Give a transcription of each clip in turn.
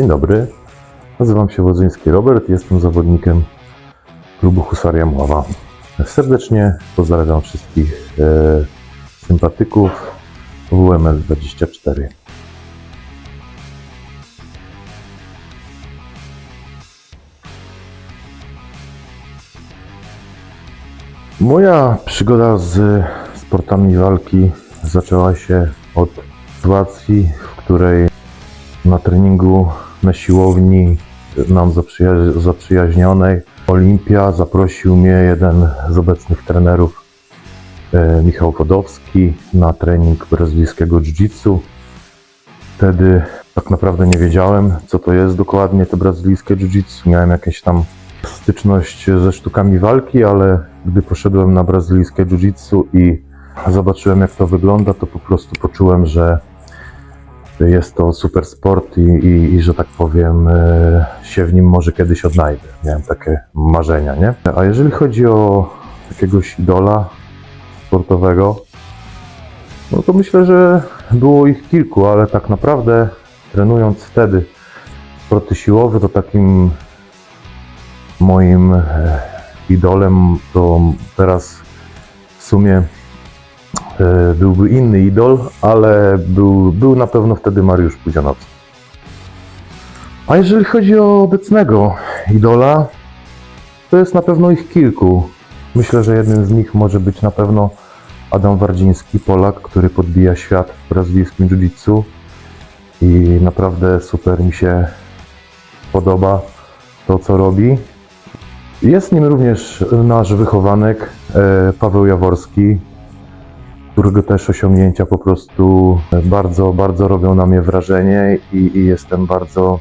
Dzień dobry, nazywam się Wodzyński Robert, jestem zawodnikiem klubu Husaria Mława. Serdecznie pozdrawiam wszystkich e, sympatyków WML24. Moja przygoda z sportami walki zaczęła się od sytuacji, w której na treningu na siłowni nam zaprzyja- zaprzyjaźnionej Olimpia zaprosił mnie jeden z obecnych trenerów, e, Michał Wodowski, na trening brazylijskiego jiu-jitsu. Wtedy tak naprawdę nie wiedziałem, co to jest dokładnie to brazylijskie jiu-jitsu. Miałem jakieś tam styczność ze sztukami walki, ale gdy poszedłem na brazylijskie jiu-jitsu i zobaczyłem, jak to wygląda, to po prostu poczułem, że jest to super sport i, i, i że tak powiem, e, się w nim może kiedyś odnajdę. Miałem takie marzenia, nie? A jeżeli chodzi o jakiegoś idola sportowego, no to myślę, że było ich kilku, ale tak naprawdę trenując wtedy sporty siłowe, to takim moim e, idolem to teraz w sumie byłby inny idol, ale był, był na pewno wtedy Mariusz Pudzianowski. A jeżeli chodzi o obecnego idola, to jest na pewno ich kilku. Myślę, że jednym z nich może być na pewno Adam Wardziński, Polak, który podbija świat w brazylijskim jiu-jitsu i naprawdę super mi się podoba to, co robi. Jest nim również nasz wychowanek e, Paweł Jaworski, którego też osiągnięcia po prostu bardzo, bardzo robią na mnie wrażenie i, i jestem bardzo,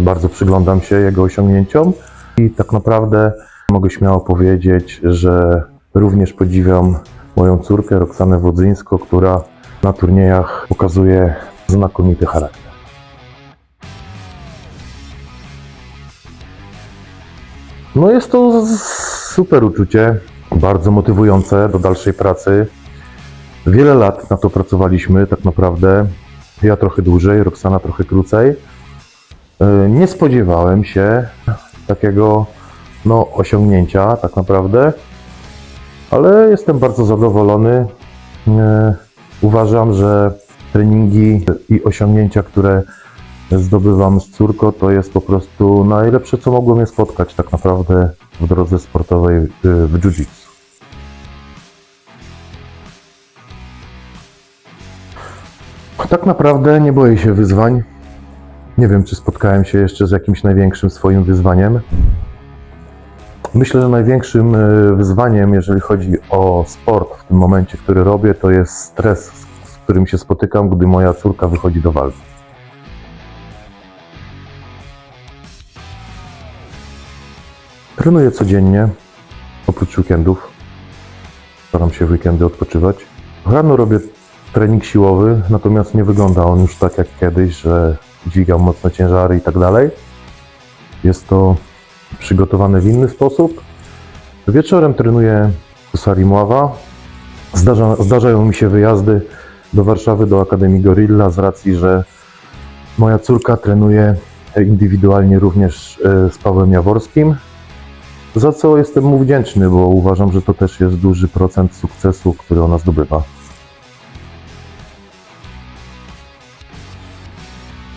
bardzo przyglądam się jego osiągnięciom. I tak naprawdę mogę śmiało powiedzieć, że również podziwiam moją córkę Roxanę Wodzyńską, która na turniejach pokazuje znakomity charakter. No jest to super uczucie, bardzo motywujące do dalszej pracy. Wiele lat na to pracowaliśmy, tak naprawdę. Ja trochę dłużej, Roxana trochę krócej. E, Nie spodziewałem się takiego no, osiągnięcia, tak naprawdę, ale jestem bardzo zadowolony. E, Uważam, że treningi i osiągnięcia, które zdobywam z córką, to jest po prostu najlepsze, co mogło mnie spotkać tak naprawdę w drodze sportowej y, w jiu-jitsu. Tak naprawdę nie boję się wyzwań. Nie wiem, czy spotkałem się jeszcze z jakimś największym swoim wyzwaniem. Myślę, że największym y, wyzwaniem, jeżeli chodzi o sport w tym momencie, który robię, to jest stres, z którym się spotykam, gdy moja córka wychodzi do walki. Trenuję codziennie, oprócz weekendów. Staram się w weekendy odpoczywać. Rano robię trening siłowy, natomiast nie wygląda on już tak jak kiedyś, że dźwigam mocne ciężary i tak dalej. Jest to przygotowane w inny sposób. Wieczorem trenuję Husari Mława. Zdarza, zdarzają mi się wyjazdy do Warszawy, do Akademii Gorilla z racji, że moja córka trenuje indywidualnie również e, z Pawłem Jaworskim, za co jestem mu wdzięczny, bo uważam, że to też jest duży procent sukcesu, który ona zdobywa.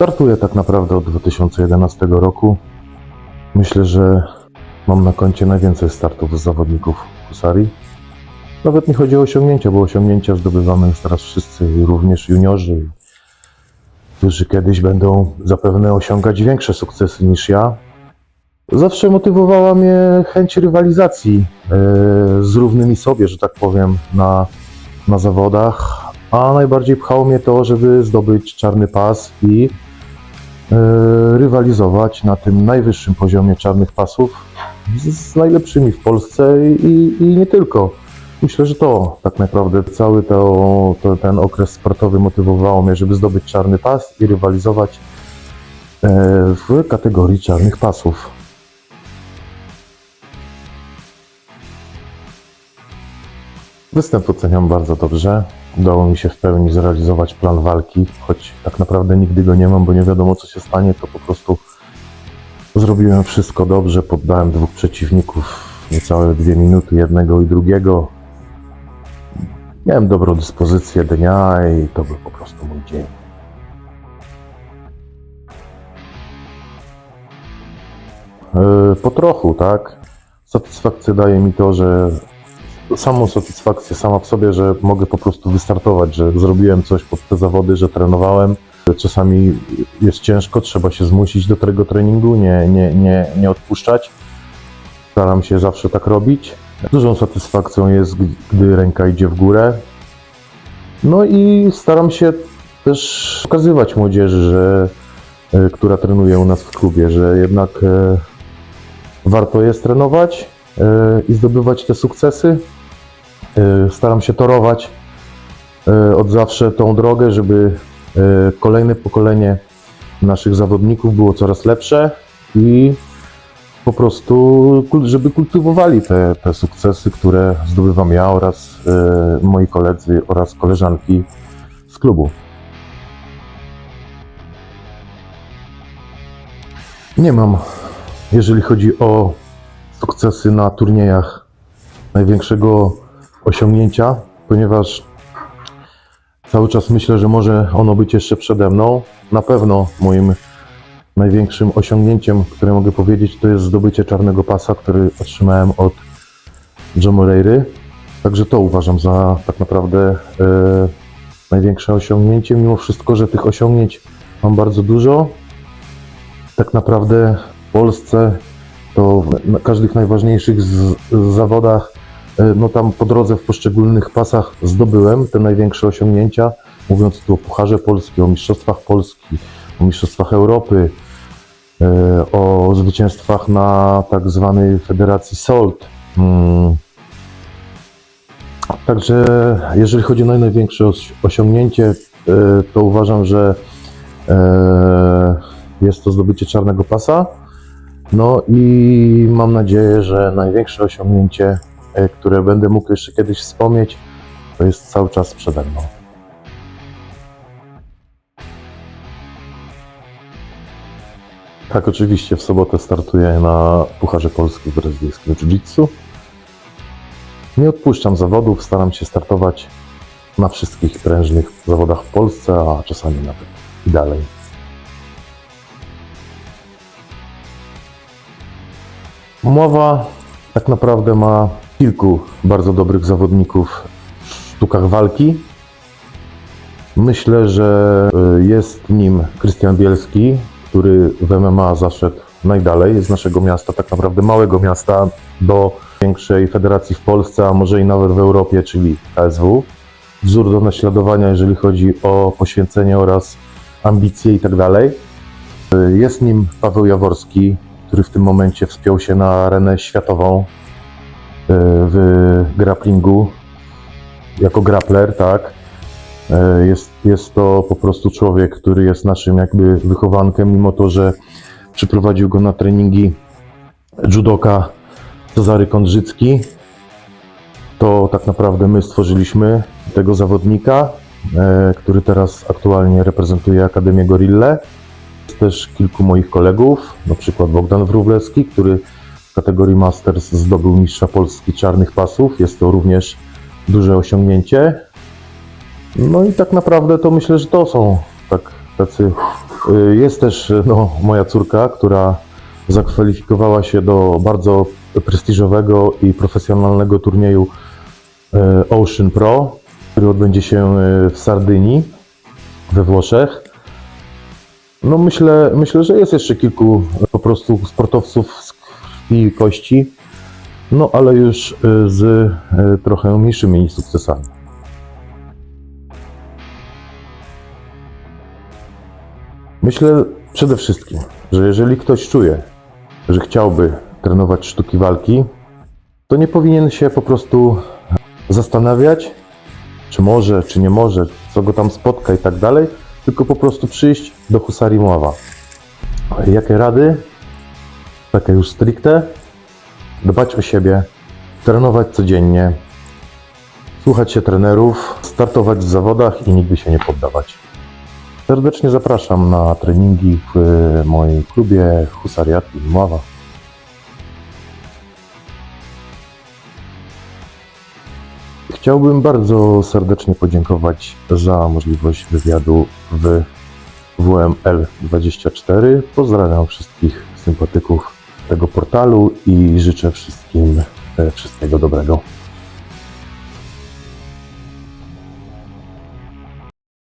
Startuję tak naprawdę od 2011 roku. Myślę, że mam na koncie najwięcej startów z zawodników Husari. Nawet nie chodzi o osiągnięcia, bo osiągnięcia zdobywamy już teraz wszyscy, również juniorzy, którzy kiedyś będą zapewne osiągać większe sukcesy niż ja. Zawsze motywowała mnie chęć rywalizacji e, z równymi sobie, że tak powiem, na, na zawodach, a najbardziej pchało mnie to, żeby zdobyć czarny pas i rywalizować na tym najwyższym poziomie czarnych pasów z, z najlepszymi w Polsce i, i nie tylko. Myślę, że to tak naprawdę cały to, to, ten okres sportowy motywowało mnie, żeby zdobyć czarny pas i rywalizować e, w kategorii czarnych pasów. Występ oceniam bardzo dobrze. Udało mi się w pełni zrealizować plan walki, choć tak naprawdę nigdy go nie mam, bo nie wiadomo co się stanie, to po prostu zrobiłem wszystko dobrze, poddałem dwóch przeciwników niecałe dwie minuty, jednego i drugiego. Miałem dobrą dyspozycję dnia i to był po prostu mój dzień. E, Po trochu, tak. Satysfakcję daje mi to, że samą satysfakcję sama w sobie, że mogę po prostu wystartować, że zrobiłem coś pod te zawody, że trenowałem. Czasami jest ciężko, trzeba się zmusić do tego treningu, nie, nie, nie, nie odpuszczać. Staram się zawsze tak robić. Dużą satysfakcją jest, gdy ręka idzie w górę. No i staram się też pokazywać młodzieży, że, e, która trenuje u nas w klubie, że jednak e, warto jest trenować e, i zdobywać te sukcesy. E, Staram się torować e, od zawsze tą drogę, żeby e, kolejne pokolenie naszych zawodników było coraz lepsze i po prostu, żeby kultywowali te, te sukcesy, które zdobywam ja oraz moi koledzy oraz koleżanki z klubu. Nie mam, jeżeli chodzi o sukcesy na turniejach, największego osiągnięcia, ponieważ cały czas myślę, że może ono być jeszcze przede mną. Na pewno moim największym osiągnięciem, które mogę powiedzieć, to jest zdobycie czarnego pasa, który otrzymałem od Joe Moreiry. Także to uważam za tak naprawdę e, największe osiągnięcie, mimo wszystko, że tych osiągnięć mam bardzo dużo. Tak naprawdę w Polsce to w każdych najważniejszych z, z zawodach, no tam po drodze w poszczególnych pasach zdobyłem te największe osiągnięcia, mówiąc tu o Pucharze Polski, o Mistrzostwach Polski, o Mistrzostwach Europy, e, o zwycięstwach na tak zwanej Federacji SOLT. Mm. Także jeżeli chodzi o naj- największe os- osiągnięcie, e, to uważam, że e, jest to zdobycie czarnego pasa. No i mam nadzieję, że największe osiągnięcie, e, które będę mógł jeszcze kiedyś wspomnieć, to jest cały czas przede mną. Tak, oczywiście w sobotę startuję na Pucharze Polski w brazylijskim jiu-jitsu. Nie odpuszczam zawodów, staram się startować na wszystkich prężnych zawodach w Polsce, a czasami nawet i dalej. Mowa tak naprawdę ma kilku bardzo dobrych zawodników w sztukach walki. Myślę, że y, jest nim Krystian Bielski, który w MMA zaszedł najdalej z naszego miasta, tak naprawdę małego miasta, do większej federacji w Polsce, a może i nawet w Europie, czyli KSW. Wzór do naśladowania, jeżeli chodzi o poświęcenie oraz ambicje i tak dalej. Y, Jest nim Paweł Jaworski, który w tym momencie wspiął się na arenę światową w grapplingu jako grappler, tak. Y, Jest, jest to po prostu człowiek, który jest naszym jakby wychowankiem, mimo to, że przyprowadził go na treningi judoka Cezary Kądrzycki, to tak naprawdę my stworzyliśmy tego zawodnika, e, który teraz aktualnie reprezentuje Akademię Gorille. Jest też kilku moich kolegów, na przykład Bogdan Wróblewski, który w kategorii Masters zdobył mistrza Polski czarnych pasów. Jest to również duże osiągnięcie. No i tak naprawdę to myślę, że to są tak tacy. y, Jest też y, no, moja córka, która zakwalifikowała się do bardzo prestiżowego i profesjonalnego turnieju e, Ocean Pro, który odbędzie się e, w Sardynii we Włoszech. No myślę, myślę, że jest jeszcze kilku po prostu sportowców z i kości, no ale już e, z e, trochę mniejszymi sukcesami. Myślę przede wszystkim, że jeżeli ktoś czuje, że chciałby trenować sztuki walki, to nie powinien się po prostu zastanawiać, czy może, czy nie może, co go tam spotka i tak dalej, tylko po prostu przyjść do Husarii Mława. Jakie rady? Takie już stricte. Dbać o siebie, trenować codziennie, słuchać się trenerów, startować w zawodach i nigdy się nie poddawać. Serdecznie zapraszam na treningi w moim klubie Husariat i Mława. Chciałbym bardzo serdecznie podziękować za możliwość wywiadu w WML24. Pozdrawiam wszystkich sympatyków tego portalu i życzę wszystkim e, wszystkiego dobrego.